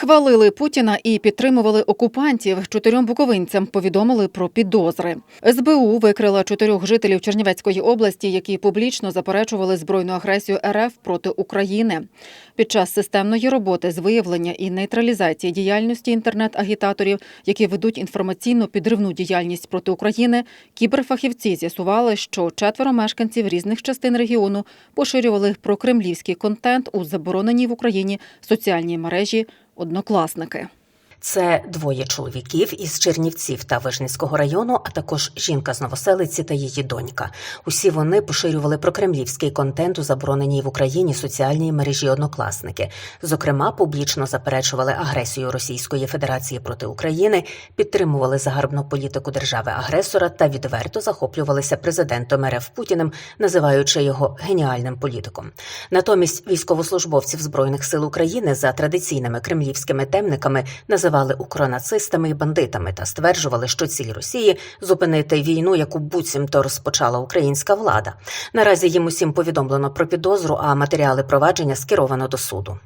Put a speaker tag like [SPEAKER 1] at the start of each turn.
[SPEAKER 1] Хвалили Путіна і підтримували окупантів. Чотирьом буковинцям повідомили про підозри. СБУ викрила чотирьох жителів Чернівецької області, які публічно заперечували збройну агресію РФ проти України. Під час системної роботи з виявлення і нейтралізації діяльності інтернет-агітаторів, які ведуть інформаційно підривну діяльність проти України, кіберфахівці з'ясували, що четверо мешканців різних частин регіону поширювали прокремлівський контент у забороненій в Україні соціальній мережі однокласники.
[SPEAKER 2] Це двоє чоловіків із Чернівців та Вижницького району, а також жінка з Новоселиці та її донька. Усі вони поширювали прокремлівський контент у забороненій в Україні соціальній мережі однокласники. Зокрема, публічно заперечували агресію Російської Федерації проти України, підтримували загарбну політику держави-агресора та відверто захоплювалися президентом РФ Путіним, називаючи його геніальним політиком. Натомість військовослужбовців збройних сил України за традиційними кремлівськими темниками називали укронацистами і бандитами та стверджували, що ціль Росії зупинити війну, яку буцімто розпочала українська влада. Наразі їм усім повідомлено про підозру, а матеріали провадження скеровано до суду.